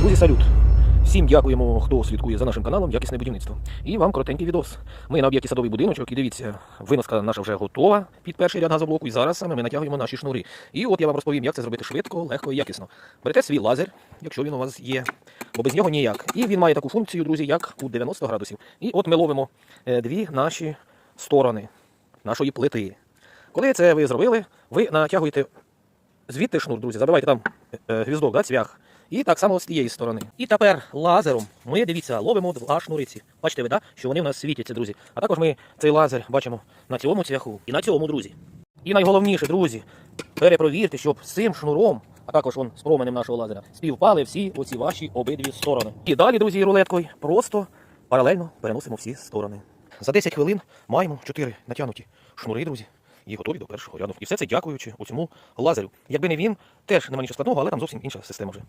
Друзі, салют! Всім дякуємо, хто слідкує за нашим каналом Якісне будівництво. І вам коротенький відос. Ми на об'єкті садовий будиночок, і дивіться, виноска наша вже готова під перший ряд газоблоку, і зараз саме ми натягуємо наші шнури. І от я вам розповім, як це зробити швидко, легко і якісно. Берете свій лазер, якщо він у вас є, бо без нього ніяк. І він має таку функцію, друзі, як у 90 градусів. І от ми ловимо е, дві наші сторони нашої плити. Коли це ви зробили, ви натягуєте звідти шнур, друзі, забивайте там е, гвіздок, да, цвях. І так само з тієї сторони. І тепер лазером ми, дивіться, ловимо два шнуриці. Бачите ви, да? що вони у нас світяться, друзі. А також ми цей лазер бачимо на цьому цвяху і на цьому, друзі. І найголовніше, друзі, перепровірте, щоб цим шнуром, а також вон, з променем нашого лазера, співпали всі оці ваші обидві сторони. І далі, друзі, рулеткою просто паралельно переносимо всі сторони. За 10 хвилин маємо 4 натягнуті шнури, друзі. І готові до першого ряду. І все це дякуючи у цьому лазерю. Якби не він, теж немає нічого складного, але там зовсім інша система вже.